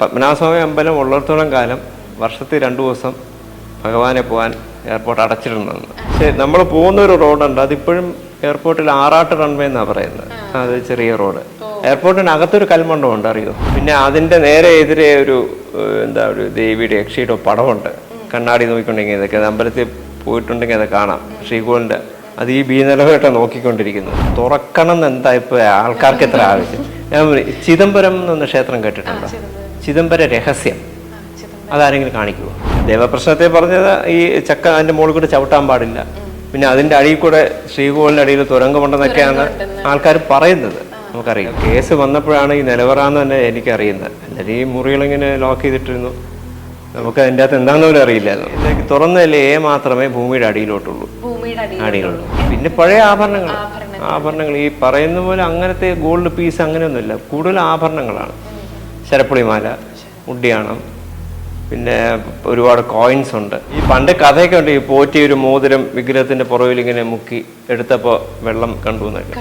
പത്മനാഭസ്വാമി അമ്പലം ഉള്ളിടത്തോളം കാലം വർഷത്തിൽ രണ്ടു ദിവസം ഭഗവാനെ പോകാൻ എയർപോർട്ട് അടച്ചിട്ടുണ്ടെന്ന് പക്ഷേ നമ്മൾ പോകുന്ന ഒരു റോഡുണ്ട് അതിപ്പോഴും എയർപോർട്ടിൽ ആറാട്ട് റൺവേ എന്നാണ് പറയുന്നത്. അത് ചെറിയ റോഡ്. എയർപോർട്ടിനകത്തൊരു കൽമണ്ഡപമുണ്ട് അറിയോ? പിന്നെ അതിന്റെ നേരെ എതിരെ ഒരു എന്താ ഒരു ദേവിയുടെ യക്ഷിയുടെ പടമുണ്ട് കണ്ണാടി നോക്കിക്കൊണ്ടെങ്കിൽ ഇതൊക്കെ. അമ്പലത്തിൽ പോയിട്ടുണ്ടെങ്കിൽ അത് കാണാം. ശ്രീകോളിന്റെ അത് ഈ ബീനലവേട്ട നോക്കിക്കൊണ്ടിരിക്കുന്നു തുറക്കണം എന്ന് എന്താ ഇപ്പൊ ആൾക്കാർക്ക് എത്ര ആവശ്യം? ഞാൻ ചിദംബരം എന്നൊന്ന് ക്ഷേത്രം കേട്ടിട്ടുണ്ടോ? ചിദംബര രഹസ്യം. അതാരെങ്കിലും കാണിക്കുമോ ദേവപ്രശ്നത്തെ പറഞ്ഞത് ഈ ചക്ക അതിന്റെ മുകളിൽ കൂടെ ചവിട്ടാൻ പാടില്ല. പിന്നെ അതിന്റെ അടിയിൽ കൂടെ ശ്രീകോളിന്റെ അടിയിൽ തുരങ്കമുണ്ടെന്നൊക്കെയാണ് ആൾക്കാർ പറയുന്നത്. നമുക്കറിയാം. കേസ് വന്നപ്പോഴാണ് ഈ നിലവറാന്ന് തന്നെ എനിക്കറിയുന്നത്. അല്ലെങ്കിൽ ഈ മുറികളിങ്ങനെ ലോക്ക് ചെയ്തിട്ടിരുന്നു. നമുക്ക് അതിന്റെ അകത്ത് എന്താണെന്ന് പോലും അറിയില്ലായിരുന്നു ഇതിലേക്ക് തുറന്നല്ലേ എ മാത്രമേ ഭൂമിയുടെ അടിയിലോട്ടുള്ളൂ. അടിയിലുള്ളൂ പിന്നെ പഴയ ആഭരണങ്ങൾ. ആഭരണങ്ങൾ. ഈ പറയുന്ന പോലെ അങ്ങനത്തെ ഗോൾഡ് പീസ് അങ്ങനെയൊന്നുമില്ല. കൂടുതൽ ആഭരണങ്ങളാണ്. ശരപ്പുളിമാല മുടിയാണം പിന്നെ ഒരുപാട് കോയിൻസ് ഉണ്ട്. ഈ പണ്ട് കഥയൊക്കെ ഉണ്ട് ഈ പോറ്റി ഒരു മോതിരം വിഗ്രഹത്തിന്റെ പുറകിൽ ഇങ്ങനെ മുക്കി എടുത്തപ്പോൾ വെള്ളം കണ്ടു എന്നൊക്കെ.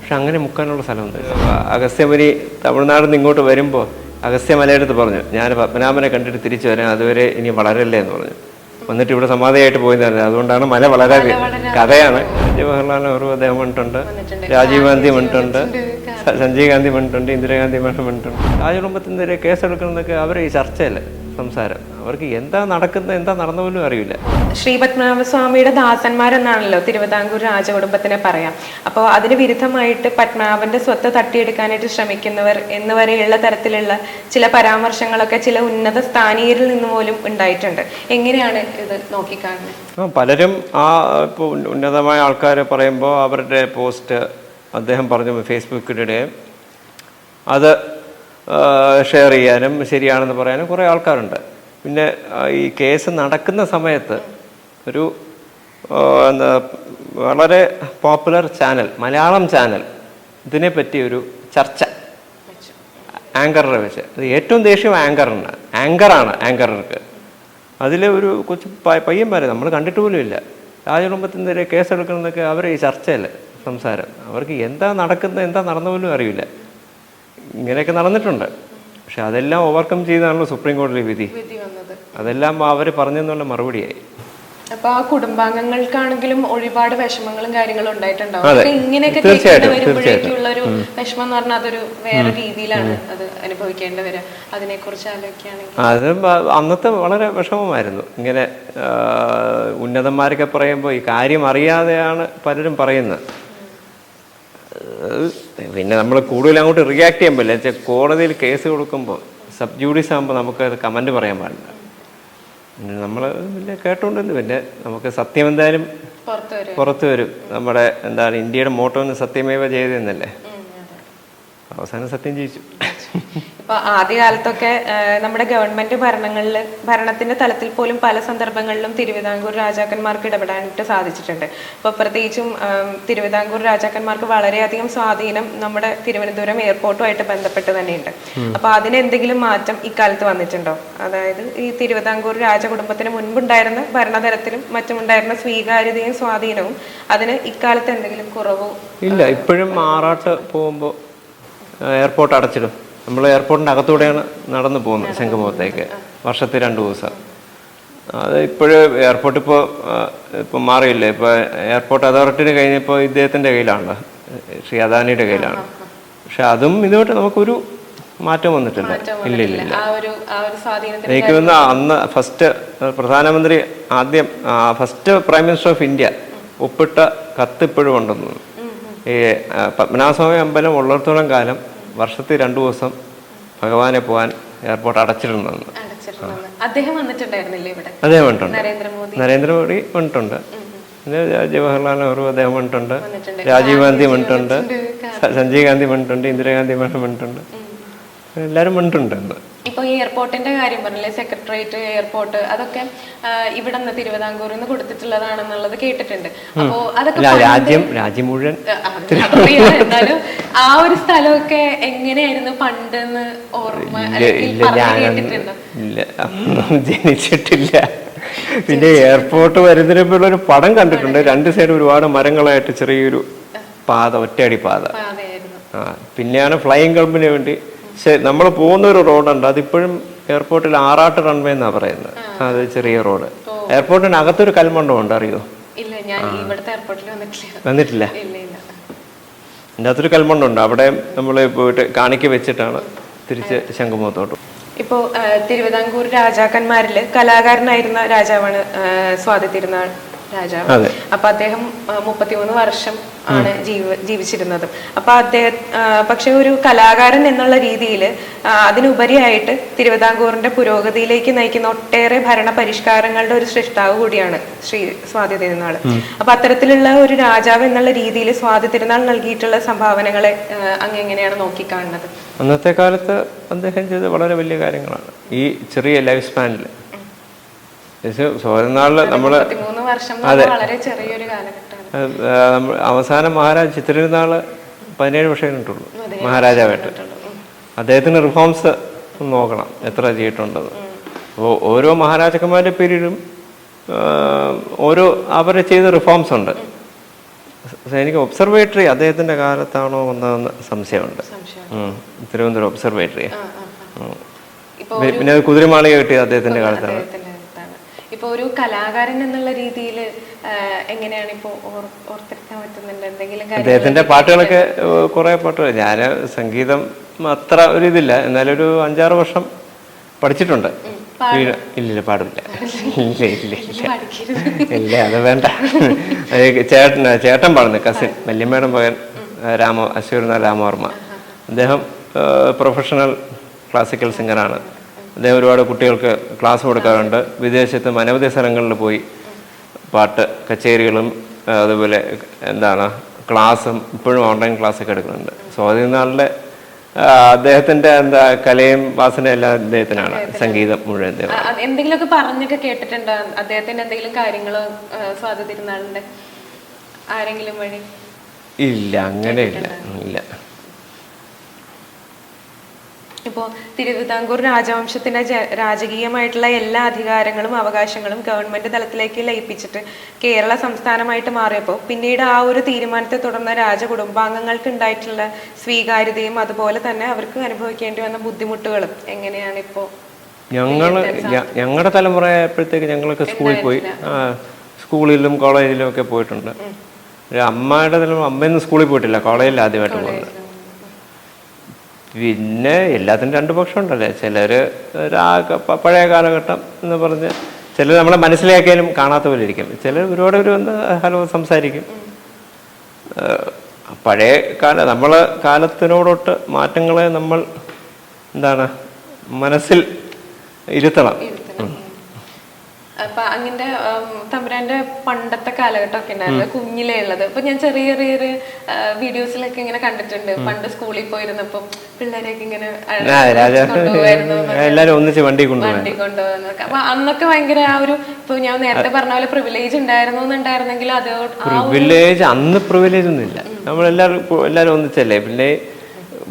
പക്ഷെ അങ്ങനെ മുക്കാനുള്ള സ്ഥലമുണ്ട് അഗസ്ത്യമുനി തമിഴ്നാട് നിന്ന് ഇങ്ങോട്ട് വരുമ്പോൾ അഗസ്ത്യമലയെടുത്ത് പറഞ്ഞു ഞാൻ പത്മനാഭനെ കണ്ടിട്ട് തിരിച്ചു വരാൻ അതുവരെ ഇനി വളരല്ലേ എന്ന് പറഞ്ഞു. വന്നിട്ട് ഇവിടെ സമാധിയായിട്ട് പോയി തന്നെ അതുകൊണ്ടാണ് മല വളരെ കഥയാണ്. ജവഹർലാൽ നെഹ്റു അദ്ദേഹം വന്നിട്ടുണ്ട്. രാജീവ് ഗാന്ധി വന്നിട്ടുണ്ട്. സഞ്ജയ് ഗാന്ധി വന്നിട്ടുണ്ട്. ഇന്ദിരാഗാന്ധി മേഡം വന്നിട്ടുണ്ട്. രാജകുടുംബത്തിനെതിരെ കേസെടുക്കണമെന്നൊക്കെ അവരെ ഈ ചർച്ചയല്ലേ? സംസാരം. അവർക്ക് എന്താ നടക്കുന്നത് എന്താ നടന്ന പോലും അറിയില്ല. ശ്രീ പത്മനാഭസ്വാമിയുടെ ദാസന്മാരെന്നാണല്ലോ തിരുവിതാംകൂർ രാജകുടുംബത്തിനെ പറയാം. അപ്പോൾ അതിന് വിരുദ്ധമായിട്ട് പത്മനാഭന്റെ സ്വത്ത് തട്ടിയെടുക്കാനായിട്ട് ശ്രമിക്കുന്നവർ എന്ന് വരെയുള്ള തരത്തിലുള്ള ചില പരാമർശങ്ങളൊക്കെ ചില ഉന്നത സ്ഥാനീയരിൽ നിന്ന് പോലും ഉണ്ടായിട്ടുണ്ട്. എങ്ങനെയാണ് ഇത് നോക്കിക്കാണുന്നത് പലരും ആ ഇപ്പോൾ ഉന്നതമായ ആൾക്കാർ പറയുമ്പോൾ അവരുടെ പോസ്റ്റ് അദ്ദേഹം പറഞ്ഞു ഫേസ്ബുക്കിലൂടെ. അത് ഷെയർ ചെയ്യാനും ശരിയാണെന്ന് പറയാനും കുറേ ആൾക്കാരുണ്ട്. പിന്നെ ഈ കേസ് നടക്കുന്ന സമയത്ത് ഒരു എന്താ വളരെ പോപ്പുലർ ചാനൽ മലയാളം ചാനൽ ഇതിനെപ്പറ്റി ഒരു ചർച്ച. ആങ്കറിനെ വെച്ച്. അത് ഏറ്റവും ദേഷ്യം ആങ്കറിന് ആങ്കറാണ് ആങ്കർക്ക് അതിൽ ഒരു കൊച്ചു പയ്യന്മാരെ നമ്മൾ കണ്ടിട്ട് പോലും ഇല്ല. രാജകുടുംബത്തിനെതിരെ കേസെടുക്കണമെന്നൊക്കെ അവർ ഈ ചർച്ചയല്ലേ സംസാരം. അവർക്ക് എന്താ നടക്കുന്നത് എന്താ നടന്ന പോലും അറിയില്ല. ഇങ്ങനെയൊക്കെ നടന്നിട്ടുണ്ട്. പക്ഷെ അതെല്ലാം ഓവർകം ചെയ്താണല്ലോ സുപ്രീം കോടതി വിധി. അതെല്ലാം അവർ പറഞ്ഞെന്നുള്ള മറുപടിയായി. അപ്പൊ ആ കുടുംബാംഗങ്ങൾക്കാണെങ്കിലും ഒരുപാട് വിഷമങ്ങളും കാര്യങ്ങളും ഉണ്ടായിട്ടുണ്ടാവും. ഇങ്ങനെയൊക്കെ വരുമ്പോഴേക്കുള്ള ഒരു വിഷമം എന്ന് പറഞ്ഞാൽ അതൊരു വേറെ രീതിയിലാണ് അത് അനുഭവിക്കേണ്ടി വരിക അതിനെ കുറിച്ച് ആലോചിക്കുകയാണെങ്കിൽ അത് അന്നത്തെ വളരെ വിഷമമായിരുന്നു. ഇങ്ങനെ ഉന്നതന്മാരൊക്കെ പറയുമ്പോൾ ഈ കാര്യം അറിയാതെയാണ് പലരും പറയുന്നത്. പിന്നെ നമ്മൾ കൂടുതൽ അങ്ങോട്ട് റിയാക്ട് ചെയ്യാൻ പറ്റില്ല. വെച്ചാൽ കോടതിയിൽ കേസ് കൊടുക്കുമ്പോൾ സബ് ജൂഡീസ് ആകുമ്പോൾ നമുക്ക് അത് കമന്റ് പറയാൻ പാടില്ല. നമ്മൾ പിന്നെ കേട്ടോണ്ടെന്ന് പിന്നെ നമുക്ക് സത്യം എന്തായാലും പുറത്തു വരും. നമ്മുടെ എന്താണ് ഇന്ത്യയുടെ മോട്ടോ സത്യമേവ ചെയ്തെന്നല്ലേ അവസാനം സത്യം ജയിച്ചു. ഇപ്പൊ ആദ്യകാലത്തൊക്കെ കാലത്തൊക്കെ നമ്മുടെ ഗവൺമെന്റ് ഭരണങ്ങളിൽ ഭരണത്തിന്റെ തലത്തിൽ പോലും പല സന്ദർഭങ്ങളിലും തിരുവിതാംകൂർ രാജാക്കന്മാർക്ക് ഇടപെടാനായിട്ട് സാധിച്ചിട്ടുണ്ട്. അപ്പോൾ പ്രത്യേകിച്ചും തിരുവിതാംകൂർ രാജാക്കന്മാർക്ക് വളരെയധികം സ്വാധീനം നമ്മുടെ തിരുവനന്തപുരം എയർപോർട്ടുമായിട്ട് ബന്ധപ്പെട്ട് തന്നെയുണ്ട്. അപ്പോൾ അതിന് എന്തെങ്കിലും മാറ്റം ഇക്കാലത്ത് വന്നിട്ടുണ്ടോ? അതായത് ഈ തിരുവിതാംകൂർ രാജകുടുംബത്തിന് മുൻപുണ്ടായിരുന്ന ഭരണതലത്തിലും മറ്റുമുണ്ടായിരുന്ന സ്വീകാര്യതയും സ്വാധീനവും അതിന് ഇക്കാലത്ത് എന്തെങ്കിലും കുറവോ? ഇല്ല ഇപ്പോഴും ആറാട്ട് പോകുമ്പോൾ എയർപോർട്ട് അടച്ചിടും. നമ്മൾ എയർപോർട്ടിന്റെ അകത്തൂടെയാണ് നടന്നു പോകുന്നത് ശംഖുമുഖത്തേക്ക്. വർഷത്തിൽ രണ്ട് ദിവസം. അത് ഇപ്പോഴും എയർപോർട്ട് ഇപ്പോൾ ഇപ്പം മാറിയില്ലേ? ഇപ്പോൾ എയർപോർട്ട് അതോറിറ്റിന് കഴിഞ്ഞപ്പോൾ ഇദ്ദേഹത്തിന്റെ കയ്യിലാണല്ലോ ശ്രീ അദാനിയുടെ കയ്യിലാണ്. പക്ഷെ അതും ഇതുമായിട്ട് നമുക്കൊരു മാറ്റം വന്നിട്ടില്ല. ഇല്ല ഇല്ല. ഇല്ല എനിക്ക് തോന്നുന്നു അന്ന് ഫസ്റ്റ് പ്രധാനമന്ത്രി ആദ്യം first prime minister of India ഒപ്പിട്ട കത്ത് ഇപ്പോഴും ഉണ്ടെന്ന് ഈ പത്മനാഭസ്വാമി അമ്പലം ഉള്ളിടത്തോളം കാലം വർഷത്തിൽ രണ്ടു ദിവസം ഭഗവാനെ പോകാൻ എയർപോർട്ട് അടച്ചിട്ടുണ്ടെന്ന് അദ്ദേഹം വന്നിട്ടുണ്ടായിരുന്നില്ലേ ഇവിടെ? അദ്ദേഹം വന്നിട്ടുണ്ട്. നരേന്ദ്രമോദി. വന്നിട്ടുണ്ട്. പിന്നെ ജവഹർലാൽ നെഹ്റു അദ്ദേഹം വന്നിട്ടുണ്ട്. രാജീവ് ഗാന്ധി വന്നിട്ടുണ്ട്. സഞ്ജയ് ഗാന്ധി വന്നിട്ടുണ്ട്. ഇന്ദിരാഗാന്ധി മേഡം വന്നിട്ടുണ്ട് എല്ലാവരും പറഞ്ഞിട്ടുണ്ട് എന്ന് ഇപ്പൊ ഈ എയർപോർട്ടിന്റെ കാര്യം പറഞ്ഞില്ലേ? സെക്രട്ടേറിയറ്റ് എയർപോർട്ട് അതൊക്കെ ഇവിടെ നിന്ന് തിരുവിതാംകൂറിൽ നിന്ന് കൊടുത്തിട്ടുള്ളതാണെന്നുള്ളത് കേട്ടിട്ടുണ്ട്. അപ്പോ അതൊക്കെ രാജ്യം രാജ്യം മുഴുവൻ എന്തായാലും എന്നാലും ആ ഒരു സ്ഥലമൊക്കെ എങ്ങനെയായിരുന്നു പണ്ടെന്ന് ഓർമ്മ ഇല്ല ജനിച്ചിട്ടില്ല. പിന്നെ എയർപോർട്ട് വരുന്നതിനുള്ള ഒരു പടം കണ്ടിട്ടുണ്ട്. രണ്ട് സൈഡ് ഒരുപാട് മരങ്ങളായിട്ട് ചെറിയൊരു പാത ഒറ്റയടി പാത. പിന്നെയാണ് ഫ്ലൈയിങ് ക്ലബിന് വേണ്ടി പക്ഷെ നമ്മൾ പോകുന്ന ഒരു റോഡുണ്ട്. അതിപ്പോഴും എയർപോർട്ടിൽ ആറാട്ട് റൺവേ എന്നാ പറയുന്നത്. അത് ചെറിയ റോഡ്. എയർപോർട്ടിന് അകത്തൊരു കൽമണ്ഡപം ഉണ്ട് അറിയോ വന്നിട്ടില്ല. എന്റെ അകത്തൊരു കൽമണ്ഡം ഉണ്ട് അവിടെ നമ്മൾ പോയിട്ട് കാണിക്ക വെച്ചിട്ടാണ് തിരിച്ച് ശംഖുമുഖത്തോട്ട്. ഇപ്പോ തിരുവിതാംകൂർ രാജാക്കന്മാരിൽ കലാകാരനായിരുന്ന രാജാവാണ് സ്വാതി തിരുനാൾ. രാജാവ്. അപ്പൊ അദ്ദേഹം മുപ്പത്തിമൂന്ന് വർഷം ആണ് ജീവ ജീവിച്ചിരുന്നത്. അപ്പൊ അദ്ദേഹം പക്ഷെ ഒരു കലാകാരൻ എന്നുള്ള രീതിയിൽ അതിനുപരിയായിട്ട് തിരുവിതാംകൂറിന്റെ പുരോഗതിയിലേക്ക് നയിക്കുന്ന ഒട്ടേറെ ഭരണ പരിഷ്കാരങ്ങളുടെ ഒരു സൃഷ്ടാവ് കൂടിയാണ് ശ്രീ സ്വാതി തിരുനാൾ. അപ്പൊ അത്തരത്തിലുള്ള ഒരു രാജാവ് എന്നുള്ള രീതിയിൽ സ്വാതി തിരുനാൾ നൽകിയിട്ടുള്ള സംഭാവനകളെ അങ്ങ് എങ്ങനെയാണ് നോക്കിക്കാണുന്നത്? അന്നത്തെ കാലത്ത് അദ്ദേഹം ചെയ്ത വളരെ വലിയ കാര്യങ്ങളാണ്. ഈ ചെറിയ ലൈഫ് സ്പാനിൽ പറഞ്ഞാൽ വളരെ ചെറിയൊരു അവസാനം മഹാരാജ് ചിത്രനാൾ പതിനേഴ് വർഷം കഴിഞ്ഞിട്ടുള്ളൂ. മഹാരാജാവായിട്ട് അദ്ദേഹത്തിന് റിഫോംസ് നോക്കണം എത്ര ചെയ്തിട്ടുണ്ടെന്ന് അപ്പോൾ ഓരോ മഹാരാജാക്കന്മാരുടെ പീരീഡും ഓരോ അവർ ചെയ്ത റിഫോംസ് ഉണ്ട്. എനിക്ക് ഒബ്സർവേറ്ററി അദ്ദേഹത്തിന്റെ കാലത്താണോ വന്നതെന്ന് സംശയമുണ്ട്. തിരുവനന്തപുരം ഒബ്സർവേറ്ററി. പിന്നെ അത് കുതിരമാളിക കിട്ടിയത് അദ്ദേഹത്തിന്റെ കാലത്താണ്. അദ്ദേഹത്തിന്റെ അടുത്താണ് ഇപ്പൊ ഒരു കലാകാരൻ എന്നുള്ള രീതിയിൽ എങ്ങനെയാണ് ഇപ്പോൾ ഓർ- ഓർത്തെടുക്കാൻ പറ്റുന്നുണ്ട്? എന്തെങ്കിലും അദ്ദേഹത്തിന്റെ പാട്ടുകളൊക്കെ കുറെ പാട്ടുകൾ ഞാൻ സംഗീതം അത്ര ഒരു ഇതില്ല. എന്നാലും ഒരു അഞ്ചാറ് വർഷം പഠിച്ചിട്ടുണ്ട്. ഇല്ലില്ല പാടില്ല. ഇല്ല ഇല്ല ഇല്ല. ഇല്ല അത് വേണ്ട. ചേട്ടൻ ചേട്ടൻ പാടുന്നു കസിൻ വല്യമ്മയുടെ മകൻ രാമ അശ്വരനാഥ് രാമവർമ്മ. അദ്ദേഹം പ്രൊഫഷണൽ ക്ലാസിക്കൽ സിംഗറാണ് അദ്ദേഹം ഒരുപാട് കുട്ടികൾക്ക് ക്ലാസ് കൊടുക്കാറുണ്ട്. വിദേശത്തും അനവധി സ്ഥലങ്ങളിൽ പോയി പാട്ട് കച്ചേരികളും അതുപോലെ എന്താണ് ക്ലാസ്സും ഇപ്പോഴും ഓൺലൈൻ ക്ലാസ്സൊക്കെ എടുക്കുന്നുണ്ട്. സ്വാതിനാളിലെ അദ്ദേഹത്തിന്റെ എന്താ കലയും വാസനയും എല്ലാം അദ്ദേഹത്തിനാണ്. സംഗീതം മുഴുവൻ എന്തെങ്കിലുമൊക്കെ പറഞ്ഞൊക്കെ കേട്ടിട്ടുണ്ടോ? അദ്ദേഹത്തിന്റെ എന്തെങ്കിലും കാര്യങ്ങൾ സ്വാതി തിരുനാളിന്റെ ആരെങ്കിലും വഴി ഇല്ല അങ്ങനെ ഇല്ല ഇല്ല. ഇപ്പോ തിരുവിതാംകൂർ രാജവംശത്തിന്റെ ജ- രാജകീയമായിട്ടുള്ള എല്ലാ അധികാരങ്ങളും അവകാശങ്ങളും ഗവൺമെന്റ് തലത്തിലേക്ക് ലയിപ്പിച്ചിട്ട് കേരള സംസ്ഥാനമായിട്ട് മാറിയപ്പോൾ പിന്നീട് ആ ഒരു തീരുമാനത്തെ തുടർന്ന് രാജകുടുംബാംഗങ്ങൾക്ക് ഉണ്ടായിട്ടുള്ള സ്വീകാര്യതയും അതുപോലെ തന്നെ അവർക്ക് അനുഭവിക്കേണ്ടി വന്ന ബുദ്ധിമുട്ടുകളും എങ്ങനെയാണ് ഇപ്പോൾ ഞങ്ങൾ ഞങ്ങളുടെ തലമുറ ആയപ്പോഴത്തേക്ക് ഞങ്ങളൊക്കെ സ്കൂളിൽ പോയി. സ്കൂളിലും കോളേജിലും ഒക്കെ പോയിട്ടുണ്ട്. അമ്മയുടെ തലമുറ അമ്മയൊന്നും സ്കൂളിൽ പോയിട്ടില്ല. കോളേജിൽ ആദ്യമായിട്ട് പോകുന്നത്. പിന്നെ എല്ലാത്തിനും രണ്ട് പക്ഷമുണ്ടല്ലേ? ആ പഴയ കാലഘട്ടം എന്ന് പറഞ്ഞ് ചിലർ നമ്മളെ മനസ്സിലാക്കിയാലും കാണാത്ത പോലെ ഇരിക്കും. ചിലർ ഒരുപാട് ഒരു വന്ന് ഹലോ സംസാരിക്കും. പഴയ കാല നമ്മൾ കാലത്തിനോടൊട്ട് മാറ്റങ്ങളെ നമ്മൾ എന്താണ് മനസ്സിൽ ഇരുത്തണം. അപ്പൊ അങ്ങനെ തമ്പുരാന്റെ പണ്ടത്തെ കാലഘട്ടമൊക്കെ ഉണ്ടായിരുന്നു. കുഞ്ഞിലേ ഉള്ളത്. അപ്പൊ ഞാൻ ചെറിയ ചെറിയ വീഡിയോസിലൊക്കെ ഇങ്ങനെ കണ്ടിട്ടുണ്ട്. പണ്ട് സ്കൂളിൽ പോയിരുന്നപ്പം പിള്ളേരെയൊക്കെ ഇങ്ങനെ എല്ലാരും ഒന്നിച്ച് വണ്ടി വണ്ടി കൊണ്ടുപോകുന്നൊക്കെ അപ്പൊ അന്നൊക്കെ ഭയങ്കര ആ ഒരു ഇപ്പൊ ഞാൻ നേരത്തെ പറഞ്ഞ പോലെ പ്രിവിലേജ് ഉണ്ടായിരുന്നു എന്നുണ്ടായിരുന്നെങ്കിൽ അത് പ്രിവിലേജ് അന്ന് പ്രിവിലേജ് ഒന്നുമില്ല. നമ്മളെല്ലാവരും ഇപ്പൊ എല്ലാവരും ഒന്നിച്ചല്ലേ? പിന്നെ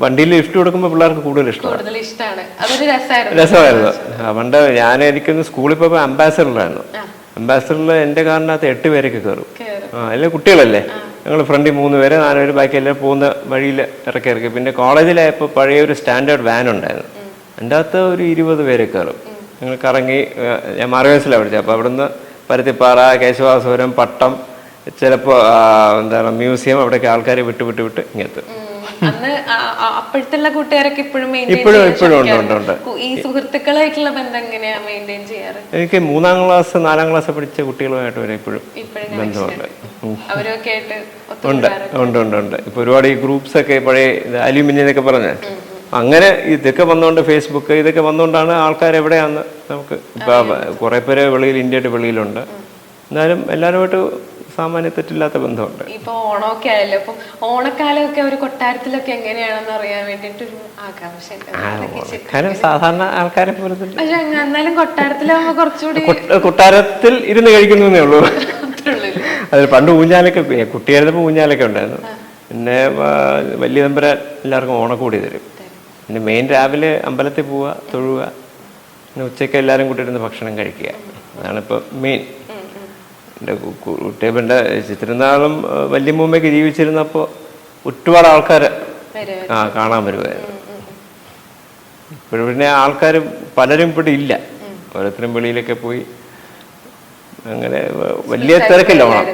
വണ്ടിയിൽ ലിഫ്റ്റ് കൊടുക്കുമ്പോൾ പിള്ളേർക്ക് കൂടുതൽ ഇഷ്ടമാണ്. രസമായിരുന്നു. പണ്ട് ഞാൻ എനിക്കൊന്ന് സ്കൂളിൽ പോയപ്പോൾ അംബാസഡറിലായിരുന്നു. അംബാസഡറിൽ എന്റെ കാറിനകത്ത് എട്ട് പേരൊക്കെ കയറും. ആ എല്ലാം കുട്ടികളല്ലേ? ഞങ്ങൾ ഫ്രണ്ടിൽ മൂന്ന് പേര് നാല് പേര് ബാക്കി എല്ലാം പോകുന്ന വഴിയിൽ ഇറക്കി ഇറക്കി. പിന്നെ കോളേജിലായപ്പോൾ പഴയ ഒരു സ്റ്റാൻഡേർഡ് വാൻ ഉണ്ടായിരുന്നു. എന്റെ അകത്ത് ഒരു ഇരുപത് പേരെ കയറും. ഞങ്ങൾ കറങ്ങി ഞാൻ മാർവേസിലാണ് പഠിച്ചത്. അപ്പോൾ അവിടുന്ന് പരുത്തിപ്പാറ കേശവാസുരം പട്ടം ചിലപ്പോൾ എന്താണ് മ്യൂസിയം അവിടെയൊക്കെ ആൾക്കാരെ വിട്ട് വിട്ട് വിട്ട് ഇങ്ങെത്തും. അന്ന് അപ്പോഴത്തുള്ള കൂട്ടുകാരൊക്കെ ഇപ്പോഴും ഇപ്പോഴും ഇപ്പോഴും ഉണ്ട് ഉണ്ട് ഉണ്ട്. ഈ സുഹൃത്തുക്കളായിട്ടുള്ള ബന്ധം എങ്ങനെയാ മെയിന്റെയിൻ ചെയ്യാറ്? എനിക്ക് മൂന്നാം ക്ലാസ് നാലാം ക്ലാസ് പഠിച്ച കുട്ടികളുമായിട്ട് വരെ ഇപ്പോഴും ബന്ധമുണ്ട്. അവരൊക്കെ ആയിട്ട് ഉണ്ട് ഉണ്ട് ഉണ്ട് ഉണ്ട്. ഇപ്പൊ ഒരുപാട് ഈ ഗ്രൂപ്പ്സ് ഒക്കെ പഴയ അലുമിനിയം പറഞ്ഞേ. പറഞ്ഞ അങ്ങനെ ഇതൊക്കെ വന്നുകൊണ്ട് ഫേസ്ബുക്ക് ഇതൊക്കെ വന്നുകൊണ്ടാണ് ആൾക്കാർ എവിടെയാന്ന് നമുക്ക് ഇപ്പൊ കുറെ പേര് വെളിയിൽ ഇന്ത്യയുടെ വെളിയിലുണ്ട്. എന്നാലും എല്ലാവരുമായിട്ട് സാമാന്യ തെറ്റില്ലാത്ത ബന്ധമുണ്ട്. ഇപ്പൊ ഓണമൊക്കെ ആയല്ലോ അപ്പൊ ഓണക്കാലമൊക്കെ ഒരു കൊട്ടാരത്തിലൊക്കെ എങ്ങനെയാണെന്ന് അറിയാൻ ആകാംക്ഷ ഉണ്ട്. കാരണം സാധാരണ ആൾക്കാരെ പോലെ പക്ഷെ എന്നാലും കൊട്ടാരത്തിലാവുമ്പോ കുറച്ചുകൂടി കൊട്ടാരത്തിൽ ഇരുന്ന് കഴിക്കുന്നു ഉള്ളൂ? അതിൽ പണ്ട് ഊഞ്ഞാലൊക്കെ കുട്ടിയായിരുന്നപ്പോ ഊഞ്ഞാലൊക്കെ ഉണ്ടായിരുന്നു. പിന്നെ വലിയ നമ്പര എല്ലാവർക്കും ഓണക്കൂടി തരും. പിന്നെ മെയിൻ രാവിലെ അമ്പലത്തിൽ പോവുക തൊഴുക പിന്നെ ഉച്ചയ്ക്ക് എല്ലാവരും കൂട്ടിയിരുന്ന് ഭക്ഷണം കഴിക്കുക. അതാണ് ഇപ്പോൾ മെയിൻ. എന്റെ കുട്ടിയപ്പന്റെ ചിത്രനാളും വല്യമ്മൂമ്മയൊക്കെ ജീവിച്ചിരുന്നപ്പോൾ ഒരുപാട് ആൾക്കാർ ആ കാണാൻ വരുമായിരുന്നു ഇപ്പോഴും പിന്നെ ആൾക്കാർ പലരും ഇവിടെ ഇല്ല. ഓരോരുത്തരും വെളിയിലൊക്കെ പോയി അങ്ങനെ വലിയ തിരക്കില്ല ഓണം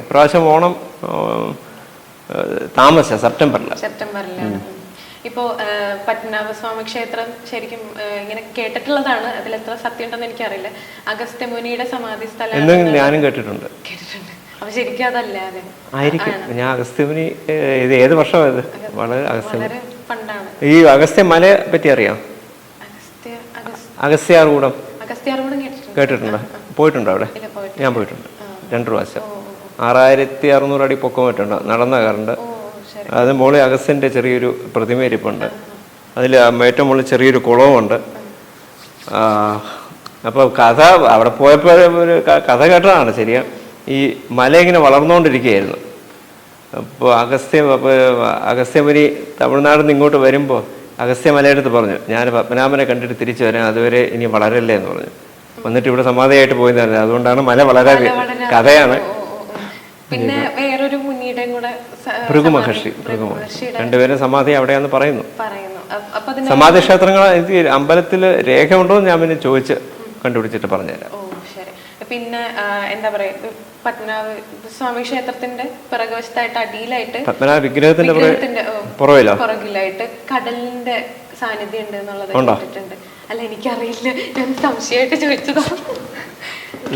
ഇപ്രാവശ്യം ഓണം താമസ സെപ്റ്റംബറിൽ സെപ്റ്റംബറിലാണ്. ഇപ്പോ ആ, പത്മനാഭസ്വാമി ക്ഷേത്രം ശരിക്കും ഇങ്ങനെ കേട്ടിട്ടുള്ളതാണ്. അതിൽ എത്ര സത്യം ഉണ്ടെന്ന് എനിക്കറിയില്ല അഗസ്ത്യമുനിയുടെ സമാധി സ്ഥലം ഞാനും കേട്ടിട്ടുണ്ട്. കേട്ടിട്ടുണ്ട്. അപ്പൊ ശരിക്കും അതല്ല അതെ. ആയിരിക്കും. ഞാൻ അഗസ്ത്യമുനി ഇത് ഏത് വർഷമാണ് ഇത്? വളരെ അഗസ്ത്യ പണ്ടാണ്. ഈ അഗസ്ത്യ മലയെ പറ്റി അറിയാം? അഗസ്ത്യ അഗസ് അഗസ്ത്യാർകൂടം കേട്ടിട്ടുണ്ട്. പോയിട്ടുണ്ടോ അവിടെ? ഞാൻ പോയിട്ടുണ്ട്. രണ്ടു പ്രാവശ്യം. ആറായിരത്തി അറുന്നൂറ് അടി പൊക്കം പറ്റുണ്ടോ നടന്ന കയറുണ്ട് അത് മോളെ അഗസ്ത്യന്റെ ചെറിയൊരു പ്രതിമ ഇരിപ്പുണ്ട് അതിൽ ഏറ്റവും മുകളിൽ ചെറിയൊരു കുളവുമുണ്ട്. അപ്പോൾ കഥ അവിടെ പോയപ്പോൾ ഒരു കഥ കേട്ടതാണ് ശരിയാ. ഈ മല ഇങ്ങനെ വളർന്നുകൊണ്ടിരിക്കുകയായിരുന്നു അപ്പോൾ അഗസ്ത്യ അഗസ്ത്യമുനി തമിഴ്നാട് നിന്ന് ഇങ്ങോട്ട് വരുമ്പോൾ അഗസ്ത്യ മലയെടുത്ത് പറഞ്ഞു ഞാൻ പത്മനാഭനെ കണ്ടിട്ട് തിരിച്ചു വരാം അതുവരെ ഇനി വളരല്ലേ എന്ന് പറഞ്ഞു. വന്നിട്ട് ഇവിടെ സമാധിയായിട്ട് പോയി തന്നെ അതുകൊണ്ടാണ് മല വളരെ വളരെ കഥയാണ്. പിന്നെ വേറൊരു മുനിയുടെയും കൂടെ ഭൃഗു മഹർഷി ഭൃഗു മഹർഷി രണ്ടുപേരും സമാധി അവിടെയാന്ന് പറയുന്നു. സമാധി ക്ഷേത്രങ്ങൾ എനിക്ക് അമ്പലത്തിൽ രേഖയുണ്ടോ എന്ന് ഞാൻ പിന്നെ ചോദിച്ച് കണ്ടുപിടിച്ചിട്ട് പറഞ്ഞുതരാം. ഓ ശരി. പിന്നെ എന്താ പറയാ പത്മനാഭ സ്വാമി ക്ഷേത്രത്തിന്റെ പിറകുവശത്തായിട്ട് അടിയിലായിട്ട് പത്മനാഭ വിഗ്രഹത്തിന്റെ പുറകെ വിഗ്രഹത്തിന്റെ പുറകിലോ? പുറകിലായിട്ട് കടലിന്റെ സാന്നിധ്യം ഉണ്ട് എന്നുള്ളത് ഉണ്ടോ? കേട്ടിട്ടുണ്ട്. അല്ല എനിക്കറിയില്ല. ഞാൻ സംശയമായിട്ട് ചോദിച്ചതാ.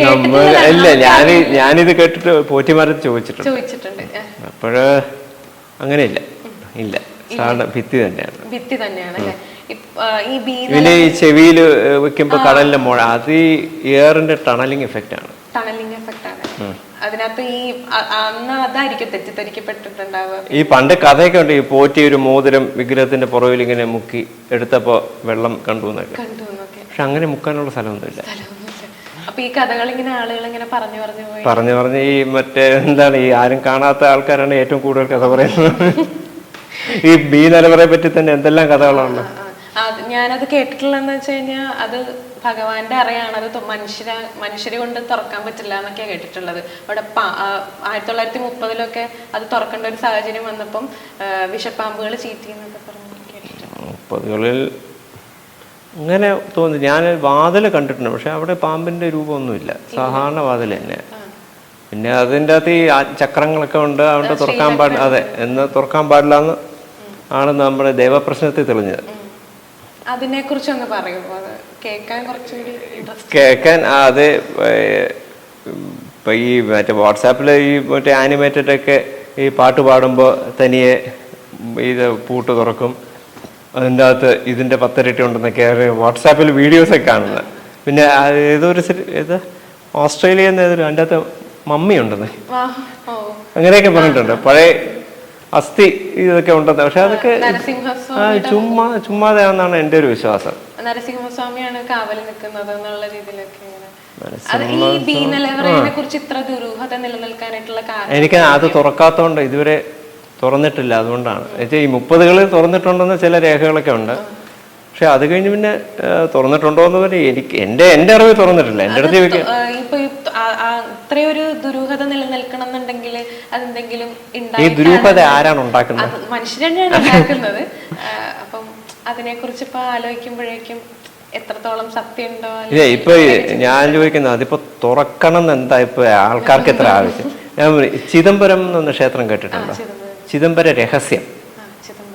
നമ്മൾ അല്ല ഞാൻ ഞാനിത് കേട്ടിട്ട് പോറ്റിമാരത്ത് ചോദിച്ചിട്ടുണ്ട്. ചോദിച്ചിട്ടുണ്ട് അപ്പോഴ് അങ്ങനെയില്ല ഇല്ല. സാധാരണ ഭിത്തി തന്നെയാണ്. ഭിത്തി തന്നെയാണ് അല്ലെ? പിന്നെ ഈ ചെവിയിൽ വെക്കുമ്പോ കടലിന്റെ മുഴ അത് ഈ എയറിന്റെ ടണലിംഗ് എഫക്റ്റ് ആണ് ടണലിംഗ് എഫക്റ്റ് ആണ് അതിനകത്ത് ഈ അന്ന് അതായിരിക്കും തെറ്റിദ്ധരിക്കപ്പെട്ടിട്ടുണ്ടാവുക? ഈ പണ്ട് കഥയൊക്കെ ഉണ്ട് ഈ പോറ്റി ഒരു മോതിരം വിഗ്രഹത്തിന്റെ പുറകിൽ ഇങ്ങനെ മുക്കി എടുത്തപ്പോ വെള്ളം കണ്ടു എന്നൊക്കെ. പക്ഷെ അങ്ങനെ മുക്കാനുള്ള സ്ഥലമൊന്നുമില്ല. അപ്പൊ ഈ കഥകൾ ഇങ്ങനെ ആളുകൾ ഇങ്ങനെ പറഞ്ഞു പറഞ്ഞു പോയി. പറഞ്ഞു പറഞ്ഞ് ഈ മറ്റേ എന്താണ് ഈ ആരും കാണാത്ത ആൾക്കാരാണ് ഏറ്റവും കൂടുതൽ കഥ പറയുന്നത്. ഈ ബി നിലവറയെ പറ്റി തന്നെ എന്തെല്ലാം കഥകളാണ്? ഞാനത് കേട്ടിട്ടുള്ളതെന്ന് വെച്ച് കഴിഞ്ഞാൽ അത് ഭഗവാന്റെ അറിയാണ്. അത് മനുഷ്യരെ മനുഷ്യരെ കൊണ്ട് തുറക്കാൻ പറ്റില്ല എന്നൊക്കെയാണ് കേട്ടിട്ടുള്ളത്. ഇവിടെ ആയിരത്തി തൊള്ളായിരത്തി മുപ്പതിലൊക്കെ അത് തുറക്കേണ്ട ഒരു സാഹചര്യം വന്നപ്പം വിഷപ്പാമ്പുകൾ ചീറ്റി എന്നൊക്കെ പറഞ്ഞു കേട്ടിട്ടുണ്ട്. മുപ്പതുകളിൽ അങ്ങനെ തോന്നി. ഞാൻ വാതിൽ കണ്ടിട്ടുണ്ട് പക്ഷെ അവിടെ പാമ്പിന്റെ രൂപമൊന്നുമില്ല. സാധാരണ വാതിൽ തന്നെ. പിന്നെ അതിന്റെ അകത്ത് ഈ ചക്രങ്ങളൊക്കെ ഉണ്ട് അതുകൊണ്ട് തുറക്കാൻ പാടില്ല. അതെ എന്ന് തുറക്കാൻ പാടില്ല എന്ന് ആണ് നമ്മുടെ ദൈവപ്രശ്നത്തിൽ തെളിഞ്ഞത്. അതിനെ കുറിച്ച് ഒന്ന് പറയുമോ കേൾക്കാൻ കുറച്ചുകൂടി അത് ഇപ്പം ഈ മറ്റേ വാട്സാപ്പിൽ ഈ മറ്റേ ആനിമേറ്റഡ് ഒക്കെ ഈ പാട്ട് പാടുമ്പോൾ തനിയെ ഇത് പൂട്ട് തുറക്കും. അതിന്റെ അകത്ത് ഇതിന്റെ പത്തരട്ടി ഉണ്ടെന്നൊക്കെ വാട്സാപ്പിൽ വീഡിയോസൊക്കെ കാണുന്നത്. പിന്നെ ഏതോ ഏതൊരു ഏതാ? ഓസ്ട്രേലിയയിൽ നിന്ന് ഏതൊരു അതിന്റെ അകത്ത് മമ്മി ഉണ്ടെന്ന്. അങ്ങനെയൊക്കെ പറഞ്ഞിട്ടുണ്ട്. പഴയ അസ്ഥി ഇതൊക്കെ ഉണ്ടെന്ന്. പക്ഷെ അതൊക്കെ ചുമ്മാ ചുമ്മാതെയാണെന്നാണ് എന്റെ ഒരു വിശ്വാസം. നരസിംഹസ്വാമിയാണ് കാവൽ നിൽക്കുന്നത് എന്നുള്ള രീതിയിലൊക്കെ എനിക്ക് അത് തുറക്കാത്തോണ്ട് ഇതുവരെ തുറന്നിട്ടില്ല അതുകൊണ്ടാണ്. എന്നുവെച്ചാൽ ഈ മുപ്പതുകളിൽ തുറന്നിട്ടുണ്ടെന്ന് ചില രേഖകളൊക്കെ ഉണ്ട്. പക്ഷെ അത് കഴിഞ്ഞ് പിന്നെ തുറന്നിട്ടുണ്ടോ എന്ന് പറഞ്ഞാൽ എനിക്ക് എന്റെ എന്റെ അറിവ് തുറന്നിട്ടില്ല. എന്റെ അടുത്ത് ഇത്രയൊരു ദുരൂഹത നിലനിൽക്കണം എന്നുണ്ടെങ്കിൽ അതെന്തെങ്കിലും ഈ ദുരൂഹത ആരാണ് ഉണ്ടാക്കുന്നത്? ഉണ്ടാക്കുന്നത്. അപ്പം അതിനെ കുറിച്ച് ഇപ്പൊ ആലോചിക്കുമ്പോഴേക്കും എത്രത്തോളം ഇല്ല ഇപ്പൊ ഞാൻ ചോദിക്കുന്നത് അതിപ്പോ തുറക്കണം എന്ന് എന്താ ഇപ്പൊ ആൾക്കാർക്ക് എത്ര ആവശ്യം? ഞാൻ ചിദംബരം എന്നൊന്ന് ക്ഷേത്രം കേട്ടിട്ടുണ്ടോ? ചിദംബരം. രഹസ്യം.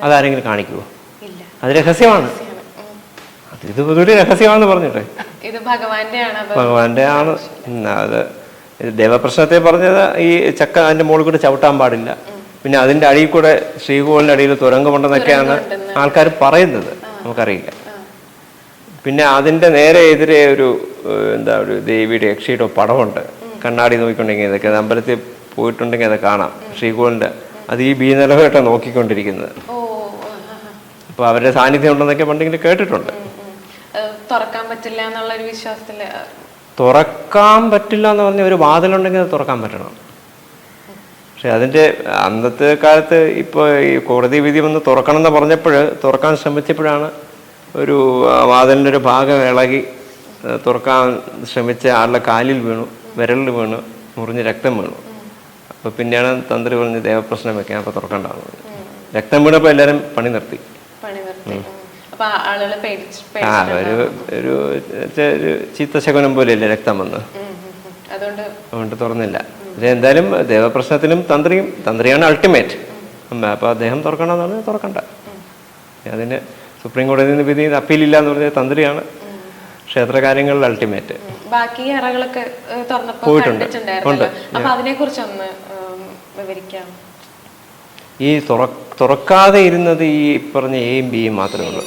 അതാരെങ്കിലും കാണിക്കുമോ അത് രഹസ്യമാണ്. ഇത് ഇതൊരു രഹസ്യമാണെന്ന് പറഞ്ഞിട്ട്. ഇത് ഭഗവാന്റെ ആണ് അത് ദേവപ്രശ്നത്തെ പറഞ്ഞത് ഈ ചക്ക അതിന്റെ മുകളിൽ കൂടെ ചവിട്ടാൻ പാടില്ല. പിന്നെ അതിന്റെ അടിയിൽ കൂടെ ശ്രീകോവിലിന്റെ അടിയിൽ തുരങ്കമുണ്ടെന്നൊക്കെയാണ് ആൾക്കാർ പറയുന്നത്. നമുക്കറിയില്ല. പിന്നെ അതിന്റെ നേരെ എതിരെ ഒരു എന്താ ഒരു ദേവിയുടെ യക്ഷിയുടെ പടമുണ്ട് കണ്ണാടി നോക്കിക്കൊണ്ടെങ്കിൽ ഇതൊക്കെ. അമ്പലത്തിൽ പോയിട്ടുണ്ടെങ്കിൽ അത് കാണാം. ശ്രീകോവിലിന്റെ അത് ഈ ബി ബീനലഹേട്ട നോക്കിക്കൊണ്ടിരിക്കുന്നത്. അപ്പോൾ അവരുടെ സാന്നിധ്യം ഉണ്ടെന്നൊക്കെ പണ്ടെങ്കിലും കേട്ടിട്ടുണ്ട്. തുറക്കാൻ പറ്റില്ല എന്നുള്ള ഒരു വിശ്വാസത്തിൽ തുറക്കാൻ പറ്റില്ല എന്ന് പറഞ്ഞ ഒരു വാതിലുണ്ടെങ്കിൽ അത് തുറക്കാൻ പറ്റണം. പക്ഷെ അതിന്റെ അന്നത്തെ കാലത്ത് ഇപ്പോൾ ഈ കോടതി വിധി വന്ന് തുറക്കണം എന്ന് പറഞ്ഞപ്പോൾ തുറക്കാൻ ശ്രമിച്ചപ്പോഴാണ് ഒരു വാതിലിന്റെ വാതിലിന്റെ ഒരു ഭാഗം ഇളകി തുറക്കാൻ ശ്രമിച്ച ആളുടെ കാലിൽ വീണു വിരലിൽ വീണു മുറിഞ്ഞ് രക്തം വീണു. അപ്പോൾ പിന്നെയാണ് തന്ത്രി പറഞ്ഞ് ദേവപ്രശ്നം വെക്കാൻ അപ്പോൾ തുറക്കണ്ടാവുന്നത്. രക്തം വീണപ്പോൾ എല്ലാവരും പണി നിർത്തി. ആ ഒരു ഒരു ഒരു ചീത്ത ശകുനം പോലെയല്ലേ രക്തം വന്ന്. അതുകൊണ്ട് തുറന്നില്ല. പക്ഷേ എന്തായാലും ദേവപ്രശ്നത്തിനും തന്ത്രിയും തന്ത്രിയാണ് അൾട്ടിമേറ്റ് അപ്പോൾ അദ്ദേഹം തുറക്കണമെന്ന് പറഞ്ഞാൽ തുറക്കണ്ട. അതിന് സുപ്രീം കോടതിയിൽ നിന്ന് വിധി അപ്പീലില്ല എന്ന് പറഞ്ഞ തന്ത്രിയാണ്. ക്ഷേത്ര കാര്യങ്ങളിൽ അൾട്ടിമേറ്റ് ബാക്കി അറകളൊക്കെ പോയിട്ടുണ്ട്. കുറിച്ചൊന്ന് വിവരിക്കാം. ഈ തുറ തുറക്കാതെ ഇരുന്നത് ഈ പറഞ്ഞ എയും ബിയും മാത്രമേ ഉള്ളൂ.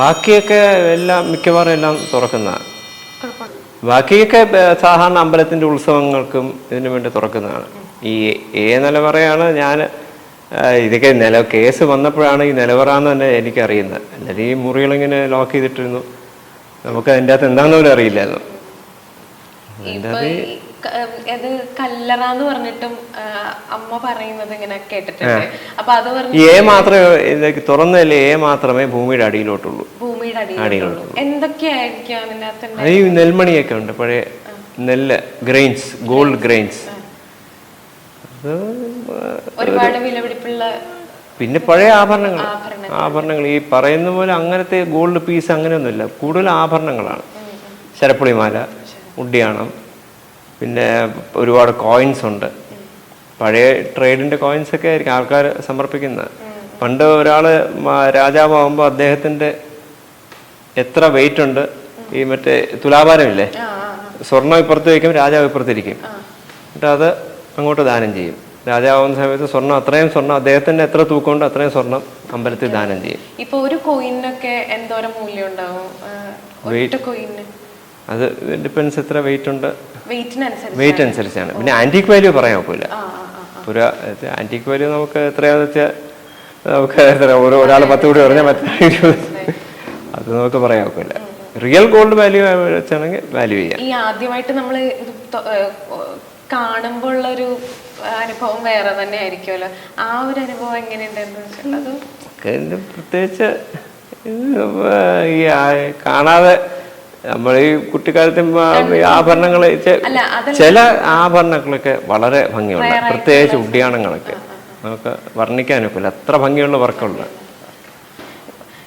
ബാക്കിയൊക്കെ എല്ലാം മിക്കവാറും എല്ലാം തുറക്കുന്ന. ബാക്കിയൊക്കെ സാധാരണ അമ്പലത്തിന്റെ ഉത്സവങ്ങൾക്കും ഇതിനു വേണ്ടി തുറക്കുന്നതാണ്. ഈ എ നിലവറയാണ് ഞാൻ ഇതൊക്കെ നില കേസ് വന്നപ്പോഴാണ് ഈ നിലവറ എന്ന് തന്നെ എനിക്കറിയുന്നത്. അല്ലാതെ ഈ മുറികളിങ്ങനെ ലോക്ക് ചെയ്തിട്ടിരുന്നു. നമുക്ക് അതിന്റെ അകത്ത് എന്താണെന്ന് പോലും അറിയില്ലായിരുന്നു. ഇത് കല്ലറ എന്ന് പറഞ്ഞിട്ടും അമ്മ പറയുന്നത് ഇങ്ങനെ കേട്ടിട്ടുണ്ട്. അപ്പൊ അത് പറഞ്ഞു എ മാത്രമേ തുറന്നതിൽ എ മാത്രമേ ഭൂമിയുടെ അടിയിലോട്ടുള്ളൂ. ഭൂമിയുടെ അടിയിലോട്ടുള്ളൂ. എന്തൊക്കെയായിരിക്കും അതിനകത്ത് അത് ഈ നെൽമണിയൊക്കെ ഉണ്ട് പഴയ നെല്ല് ഗ്രെയിൻസ് ഗോൾഡ് ഗ്രെയിൻസ്. ഒരുപാട് വിലപിടിപ്പുള്ള പിന്നെ പഴയ ആഭരണങ്ങൾ. ആഭരണങ്ങൾ. ആഭരണങ്ങൾ ഈ പറയുന്ന പോലെ അങ്ങനത്തെ ഗോൾഡ് പീസ് അങ്ങനെയൊന്നുമില്ല. കൂടുതൽ ആഭരണങ്ങളാണ്. ശരപ്പുളിമാല ഉഡിയാണം പിന്നെ ഒരുപാട് കോയിൻസ് ഉണ്ട്. പഴയ ട്രേഡിന്റെ കോയിൻസ് ഒക്കെ ആയിരിക്കും ആൾക്കാർ സമർപ്പിക്കുന്നത്. പണ്ട് ഒരാൾ രാജാവാകുമ്പോൾ അദ്ദേഹത്തിന്റെ എത്ര വെയിറ്റ് ഉണ്ട്? ഈ മറ്റേ തുലാഭാരമില്ലേ? സ്വർണം ഇപ്പുറത്ത് വയ്ക്കും രാജാവ് ഇപ്പുറത്തിരിക്കും എന്നിട്ട് അത് അങ്ങോട്ട് ദാനം ചെയ്യും. രാജാവുന്ന സമയത്ത് സ്വർണം അത്രയും സ്വർണം അദ്ദേഹത്തിന്റെ എത്ര തൂക്കമുണ്ട് അത്രയും സ്വർണം അമ്പലത്തിൽ ദാനം ചെയ്യും. ഇപ്പൊ ഒരു കോയിനൊക്കെ എന്തോരം മൂല്യം ഉണ്ടാവും? അത് ഡിപ്പെൻസ് എത്ര വെയിറ്റ് ഉണ്ട്. വെയിറ്റ് അനുസരിച്ചാണ്. പിന്നെ ആന്റിക് വാല്യൂ പറയാൻ ഒക്കില്ല. പുരാ ആന്റിക് വാല്യൂ നമുക്ക് എത്രയാന്ന് വെച്ചാൽ നമുക്ക് എത്ര ഓരോ ഒരാൾ പത്ത് കൂടി പറഞ്ഞാൽ ഇരുപത് അത് നമുക്ക് പറയാൻ ഒക്കില്ല. റിയൽ ഗോൾഡ് വാല്യൂ വെച്ചാണെങ്കിൽ വാല്യൂ ചെയ്യാം. ഈ ആദ്യമായിട്ട് നമ്മൾ ഇത് കാണുമ്പോൾ ഒരു അനുഭവം വേറെ തന്നെ ആയിരിക്കുമല്ലോ ആ ഒരു അനുഭവം എങ്ങനെയുണ്ടായിരുന്നു പ്രത്യേകിച്ച് ഈ കാണാതെ നമ്മൾ ഈ കുട്ടിക്കാലത്ത് ആഭരണങ്ങൾ ചില ആഭരണങ്ങളൊക്കെ വളരെ ഭംഗിയുള്ള പ്രത്യേകിച്ച് ഉദ്യാനങ്ങളൊക്കെ നമുക്ക് വർണിക്കാനൊക്കില്ല അത്ര ഭംഗിയുള്ള വർക്കുള്ള.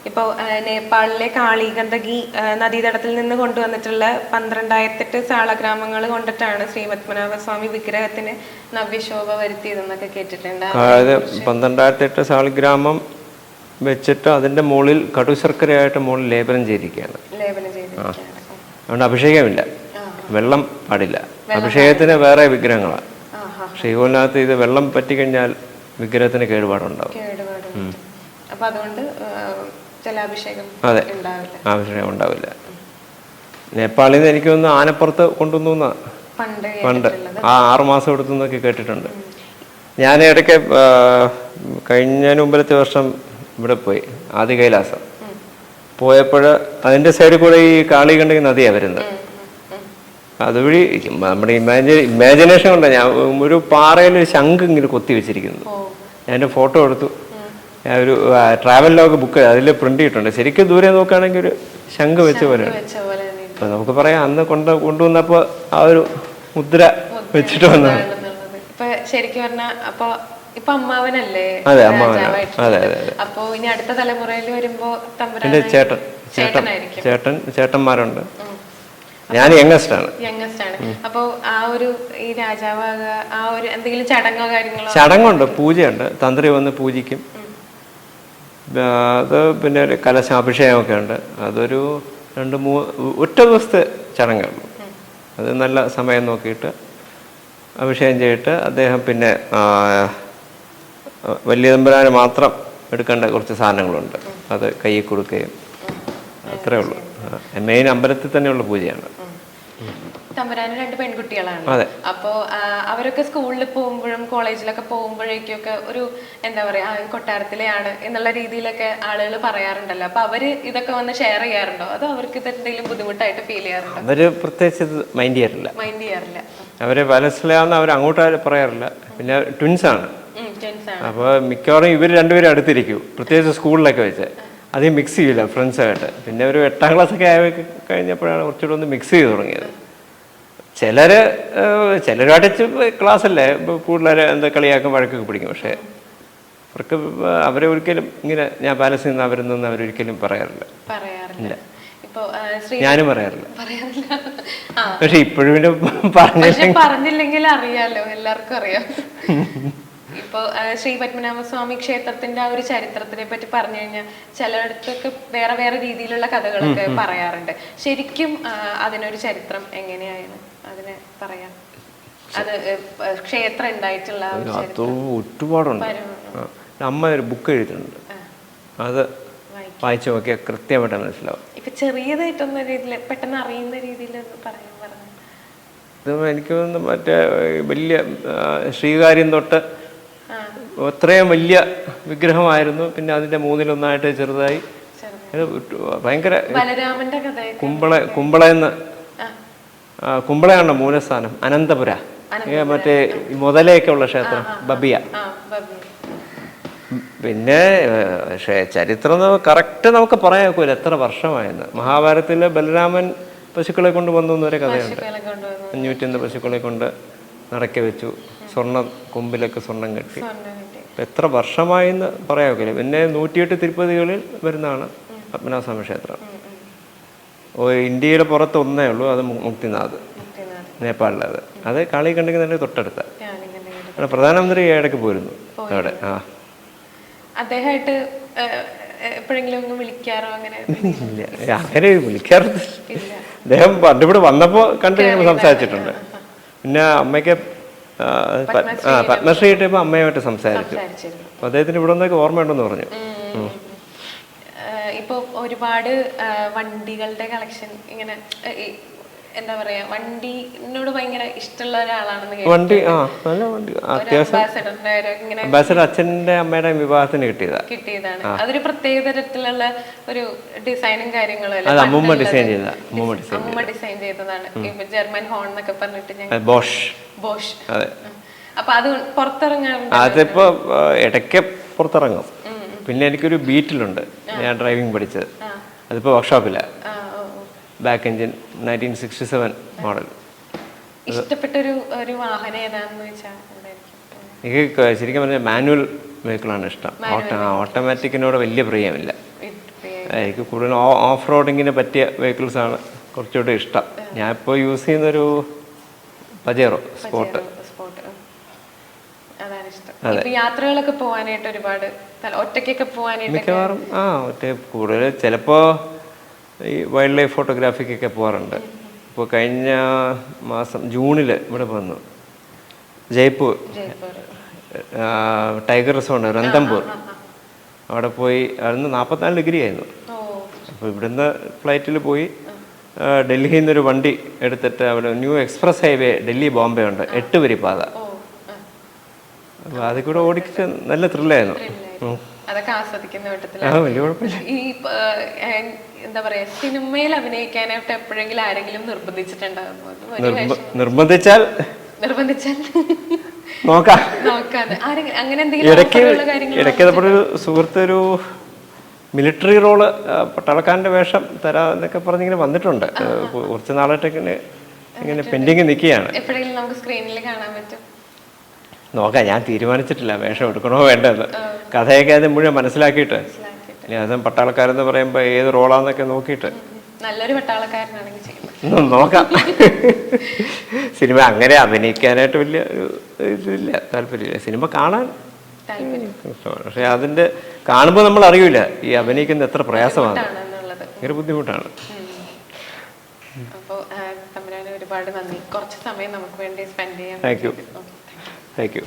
ഇപ്പോൾ നേപ്പാളിലെ കാളിഗന്ദകി ആ, നദീതടത്തിൽ നിന്ന് കൊണ്ടുവന്നിട്ടുള്ള പന്ത്രണ്ടായിരത്തെട്ട് സാളഗ്രാമങ്ങൾ കൊണ്ടിട്ടാണ് ശ്രീ പത്മനാഭസ്വാമി വിഗ്രഹത്തിന് നവ്യശോഭ വരുത്തിയതെന്നൊക്കെ കേട്ടിട്ടുണ്ട്. അതായത് പന്ത്രണ്ടായിരത്തെട്ട് എട്ട് വെച്ചിട്ട് അതിന്റെ മുകളിൽ കടുശർക്കരയായിട്ട് മുകളിൽ ലേപനം ചെയ്തിരിക്കുകയാണ്. ലേപനം അതുകൊണ്ട് അഭിഷേകമില്ല. വെള്ളം പാടില്ല. അഭിഷേകത്തിന് വേറെ വിഗ്രഹങ്ങളാണ് പക്ഷേ ശ്രീകോലിനകത്ത് ഇത് വെള്ളം പറ്റിക്കഴിഞ്ഞാൽ വിഗ്രഹത്തിന് കേടുപാടുണ്ടാവും. അതെ. അഭിഷേകം ഉണ്ടാവില്ല. നേപ്പാളിൽ നിന്ന് എനിക്കൊന്ന് ആനപ്പുറത്ത് കൊണ്ടുവന്നു പണ്ട് ആ ആറ് മാസം എടുത്തു നിന്നൊക്കെ കേട്ടിട്ടുണ്ട്. ഞാൻ ഇടയ്ക്ക് കഴിഞ്ഞ കഴിഞ്ഞതിന് മുമ്പിലത്തെ വർഷം ഇവിടെ പോയി. ആദ്യ കൈലാസം പോയപ്പോൾ അതിന്റെ സൈഡിൽ കൂടെ ഈ കാളികണ്ഠകി നദിയാണ് വരുന്നത്. അതുവഴി നമ്മുടെ ഇമാജി ഇമാജിനേഷൻ കൊണ്ട് ഞാൻ ഒരു പാറയിൽ ഒരു ശംഖ് ഇങ്ങനെ കൊത്തി വെച്ചിരിക്കുന്നു. ഞാൻ എന്റെ ഫോട്ടോ എടുത്തു. ഞാൻ ഒരു ട്രാവൽ ലോഗ് ബുക്ക് അതിൽ പ്രിന്റ് ചെയ്തിട്ടുണ്ട്. ശരിക്കും ദൂരെ നോക്കുകയാണെങ്കിൽ ഒരു ശംഖ് വെച്ച പോലെയാണ്. അപ്പൊ നമുക്ക് പറയാം അന്ന് കൊണ്ട് കൊണ്ടുവന്നപ്പോൾ ആ ഒരു മുദ്ര വെച്ചിട്ട് വന്നതാണ്. ശരിക്കും പറഞ്ഞ അപ്പൊ ഇപ്പൊ അമ്മാവനല്ലേ? അതെ. അതെ, അതെ, അപ്പോ ഇനി അടുത്ത തലമുറയിൽ വരുമ്പോ ചേട്ടൻ ചേട്ടൻ ചേട്ടൻ ചേട്ടന്മാരുണ്ട്. ഞാൻ യങ്ങസ്റ്റ് ആണ് യങ്ങസ്റ്റ് ആണ് അപ്പൊ ആ ഒരു ഈ രാജാവാകുക ആ ഒരു എന്തെങ്കിലും ചടങ്ങോ കാര്യങ്ങളോ? ചടങ്ങുണ്ട് പൂജയുണ്ട്. തന്ത്രി വന്ന് പൂജിക്കും. അത് പിന്നെ ഒരു കലശാഭിഷേകമൊക്കെ ഉണ്ട്. അതൊരു രണ്ട് മൂ ഒറ്റ ദിവസത്തെ ചടങ്ങുള്ളൂ അത് നല്ല സമയം നോക്കിയിട്ട് അഭിഷേകം ചെയ്തിട്ട് അദ്ദേഹം പിന്നെ വലിയ തമ്പുരാന് മാത്രം എടുക്കേണ്ട കുറച്ച് സാധനങ്ങളുണ്ട്. അത് കയ്യിൽ കൊടുക്കുകയും അത്രേ ഉള്ളൂ. മെയിൻ അമ്പലത്തിൽ തന്നെയുള്ള പൂജയാണ്. തമ്പുരാന് രണ്ട് പെൺകുട്ടികളാണ്. അപ്പോ അവരൊക്കെ സ്കൂളിൽ പോകുമ്പോഴും കോളേജിലൊക്കെ പോകുമ്പോഴേക്കൊക്കെ ഒരു എന്താ പറയാ കൊട്ടാരത്തിലെയാണ് എന്നുള്ള രീതിയിലൊക്കെ ആളുകൾ പറയാറുണ്ടല്ലോ. അപ്പൊ അവർ ഇതൊക്കെ വന്ന് ഷെയർ ചെയ്യാറുണ്ടോ? അതോ അവർക്ക് ഇത് എന്തെങ്കിലും ബുദ്ധിമുട്ടായിട്ട് ഫീൽ ചെയ്യാറുണ്ടോ? അവർ പ്രത്യേകിച്ച് ഇത് മൈൻഡ് ചെയ്യാറില്ല. മൈൻഡ് ചെയ്യാറില്ല. അവരെ മനസ്സിലാവുന്ന അവർ അങ്ങോട്ട് പറയാറില്ല. പിന്നെ ട്വിൻസ് ആണ്. അപ്പോൾ മിക്കവാറും ഇവർ രണ്ടുപേരും അടുത്തിരിക്കും. പ്രത്യേകിച്ച് സ്കൂളിലൊക്കെ വെച്ച്. അധികം മിക്സ് ചെയ്യില്ല ഫ്രണ്ട്സായിട്ട് പിന്നെ ഒരു എട്ടാം ക്ലാസ് ഒക്കെ ആയ കഴിഞ്ഞപ്പോഴാണ് കുറച്ചുകൂടെ ഒന്ന് മിക്സ് ചെയ്ത് തുടങ്ങിയത്. ചിലർ ചിലരുമായിട്ട് ക്ലാസ് അല്ലേ? കൂടുതൽ എന്താ കളിയാക്കും വഴക്കൊക്കെ പിടിക്കും. പക്ഷേ അവർക്ക് അവരെ ഒരിക്കലും ഇങ്ങനെ ഞാൻ പാലസിൽ നിന്ന് അവരിൽ നിന്ന് അവരൊരിക്കലും പറയാറില്ല. ആ, ഞാനും പറയാറില്ല. പക്ഷെ ഇപ്പോഴും പറഞ്ഞില്ലെങ്കിൽ അറിയാലോ. എല്ലാവർക്കും അറിയാം. ഇപ്പൊ ആ, ശ്രീ പത്മനാഭസ്വാമി ക്ഷേത്രത്തിന്റെ ആ ഒരു ചരിത്രത്തിനെ പറ്റി പറഞ്ഞു കഴിഞ്ഞാൽ ചിലയിടത്തൊക്കെ വേറെ വേറെ രീതിയിലുള്ള കഥകളൊക്കെ പറയാറുണ്ട്. ശരിക്കും അതിനൊരു ചരിത്രം എങ്ങനെയാണ്? അതിനെ പറയാം. അത് ക്ഷേത്രം ഉണ്ടായിട്ടുള്ള ഒരുപാടുണ്ട്. അമ്മ ഒരു ബുക്ക് എഴുതിയിട്ടുണ്ട്. അത്. വായിച്ചു നോക്കിയാൽ കൃത്യമായിട്ട് മനസ്സിലാവും. ഇപ്പൊ ചെറിയതായിട്ടൊന്ന രീതിയിൽ പെട്ടെന്ന് അറിയുന്ന രീതിയിൽ പറയാൻ പറഞ്ഞു. ഇത് എനിക്ക് മറ്റേ വലിയ ശ്രീകാര്യം തൊട്ട് അത്രയും വലിയ വിഗ്രഹമായിരുന്നു. പിന്നെ അതിന്റെ മൂന്നിലൊന്നായിട്ട് ചെറുതായി. ഭയങ്കര കുമ്പള കുമ്പള എന്ന് കുമ്പളയാണ് മൂലസ്ഥാനം? അനന്തപുര. മറ്റേ മുതലയൊക്കെ ഉള്ള ക്ഷേത്രം ബബിയ. പിന്നെ ചരിത്രം കറക്റ്റ് നമുക്ക് പറയാൻ ഒക്കില്ല എത്ര വർഷമായെന്ന്. മഹാഭാരതത്തിലെ ബലരാമൻ പശുക്കളെ കൊണ്ട് വന്നു എന്നൊരു കഥയുണ്ട്. അഞ്ഞൂറ്റൊന്ന് പശുക്കളെ കൊണ്ട് നടക്കി വെച്ചു. സ്വർണ കൊമ്പിലൊക്കെ സ്വർണം കെട്ടി. സ്വർണം കിട്ടി. ഇപ്പം എത്ര വർഷമായെന്ന് പറയാൻ ഒക്കില്ല പിന്നെ നൂറ്റിയെട്ട് തിരുപ്പതികളിൽ വരുന്നതാണ് പത്മനാഭസ്വാമി ക്ഷേത്രം. ഇന്ത്യയുടെ പുറത്ത് ഒന്നേ ഉള്ളൂ അത് മുക്തിനാഥ് നേപ്പാളിലത്. അത് കാളി കണ്ടിക്കുന്നതിന്റെ തൊട്ടടുത്ത. പ്രധാനമന്ത്രി ഇടയ്ക്ക് പോയിരുന്നു അവിടെ. ആ. അദ്ദേഹമായിട്ട് എപ്പോഴെങ്കിലും ഒന്ന് വിളിക്കാറോ അങ്ങനെ? ഇല്ല അങ്ങനെ വിളിക്കാറുണ്ട് ഇല്ല. അദ്ദേഹം പണ്ട് ഇവിടെ വന്നപ്പോൾ കണ്ട് ഞങ്ങൾ സംസാരിച്ചിട്ടുണ്ട്. പിന്നെ അമ്മയ്ക്ക് പത്മശ്രീ കിട്ടിയപ്പോൾ അമ്മയുമായിട്ട് സംസാരിച്ചു. അദ്ദേഹത്തിന് ഇവിടെ നിന്നൊക്കെ ഓർമ്മയുണ്ടെന്ന് പറഞ്ഞു. ഇപ്പൊ ഒരുപാട് വണ്ടികളുടെ കളക്ഷൻ ഇങ്ങനെ എന്താ പറയാ വണ്ടിനോട് ഭയങ്കര ഇഷ്ടമുള്ള ഒരാളാണെന്ന് വണ്ടി ആ നല്ല വണ്ടി. അത്യാവശ്യം അംബാസഡർ അച്ഛന്റെ അമ്മയുടെ വിവാഹത്തിന് കിട്ടിയതാ. കിട്ടിയതാണ്. അതൊരു പ്രത്യേക തരത്തിലുള്ള ഒരു ഡിസൈനും കാര്യങ്ങളും അത് അമ്മൂമ്മ. ഡിസൈൻ ചെയ്ത അമ്മൂമ്മ ഡിസൈൻ അമ്മ ഡിസൈൻ ചെയ്തതാണ്. ഇപ്പൊ ജർമ്മൻ ഹോൺ എന്നൊക്കെ പറഞ്ഞിട്ട് ഞാൻ ബോഷ്. ബോഷ്. അതെ. അപ്പൊ അത് പുറത്തിറങ്ങാൻ അതിപ്പോ ഇടയ്ക്ക് പുറത്തിറങ്ങും. പിന്നെ എനിക്കൊരു ബീറ്റിലുണ്ട്. ഞാൻ ഡ്രൈവിംഗ് പഠിച്ചത്. അതിപ്പോ അതിപ്പോൾ back engine nineteen sixty seven model ഇഷ്ടപ്പെട്ടൊരു ഒരു വാഹനം ഏതാണെന്ന് വെച്ചാൽ എനിക്ക് ശരിക്കും പറഞ്ഞാൽ മാനുവൽ വെഹിക്കിളാണ് ഇഷ്ടം. ഓട്ടോമാറ്റിക്കിനോട് വലിയ പ്രിയമില്ല. എനിക്ക് കൂടുതൽ ഓഫ് റോഡിങ്ങിന് പറ്റിയ വെഹിക്കിൾസാണ് ആണ് കുറച്ചുകൂടി ഇഷ്ടം. ഞാൻ ഇപ്പോൾ യൂസ് ചെയ്യുന്നൊരു പജേറോ സ്പോട്ട്. യാത്രകളൊക്കെ പോകാനായിട്ട് ഒരുപാട് ഒറ്റയ്ക്കൊക്കെ പോകാനായിട്ട് മിക്കവാറും ആ ഒറ്റ കൂടുതൽ ചിലപ്പോൾ ഈ വൈൽഡ് ലൈഫ് ഫോട്ടോഗ്രാഫിക്കൊക്കെ പോകാറുണ്ട്. ഇപ്പോൾ കഴിഞ്ഞ മാസം ജൂണിൽ ഇവിടെ വന്നു. ജയ്പൂർ. ടൈഗർ റിസോർട്ട് രന്തംപൂർ അവിടെ പോയി അന്ന് നാൽപ്പത്തിനാല് ഡിഗ്രി ആയിരുന്നു. അപ്പോൾ ഇവിടുന്ന് ഫ്ലൈറ്റിൽ പോയി ഡൽഹിയിൽ നിന്നൊരു വണ്ടി എടുത്തിട്ട് അവിടെ new express highway Delhi Bombay ഉണ്ട്. എട്ട് വരി പാത അപ്പോൾ അതിൽ കൂടെ ഓടിച്ച് നല്ല ത്രില്ലായിരുന്നു. അതൊക്കെ ആസ്വദിക്കുന്ന ഈ എന്താ പറയാ സിനിമയിൽ അഭിനയിക്കാനായിട്ട് എപ്പോഴെങ്കിലും ആരെങ്കിലും നിർബന്ധിച്ചിട്ടുണ്ടാകുന്നു നിർബന്ധിച്ചാൽ നിർബന്ധിച്ചാൽ? നോക്കാം. അങ്ങനെ എന്തെങ്കിലും ഇടയ്ക്ക് ഒരു സുഹൃത്ത് ഒരു മിലിറ്ററി റോൾ പട്ടാളക്കാരന്റെ വേഷം തരാ എന്നൊക്കെ പറഞ്ഞിങ്ങനെ വന്നിട്ടുണ്ട്. കുറച്ച് നാളായിട്ട് ഇങ്ങനെ ഇങ്ങനെ പെൻഡിങ് നിൽക്കുകയാണ്. എപ്പോഴെങ്കിലും നമുക്ക് സ്ക്രീനിൽ കാണാൻ പറ്റും. നോക്കാം ഞാൻ തീരുമാനിച്ചിട്ടില്ല വേഷം എടുക്കണോ വേണ്ടെന്ന്. കഥയൊക്കെ അത് മുഴുവൻ മനസ്സിലാക്കിയിട്ട് ഇനി അതും പട്ടാളക്കാരെന്ന് പറയുമ്പോൾ ഏത് റോളാന്നൊക്കെ നോക്കിയിട്ട്. നല്ലൊരു പട്ടാളക്കാരനാണെങ്കിൽ നോക്കാം. സിനിമ അങ്ങനെ അഭിനയിക്കാനായിട്ട് വലിയ ഇതില്ല താല്പര്യമില്ല. സിനിമ കാണാൻ പക്ഷെ അതിന്റെ കാണുമ്പോൾ നമ്മൾ അറിയില്ല ഈ അഭിനയിക്കുന്ന എത്ര പ്രയാസമാണ്. ഭയങ്കര ബുദ്ധിമുട്ടാണ്. അപ്പോൾ ഒരുപാട് നന്ദി. കുറച്ച് സമയം നമുക്ക് വേണ്ടി സ്പെൻഡ് ചെയ്യാം താങ്ക് യു താങ്ക് യു.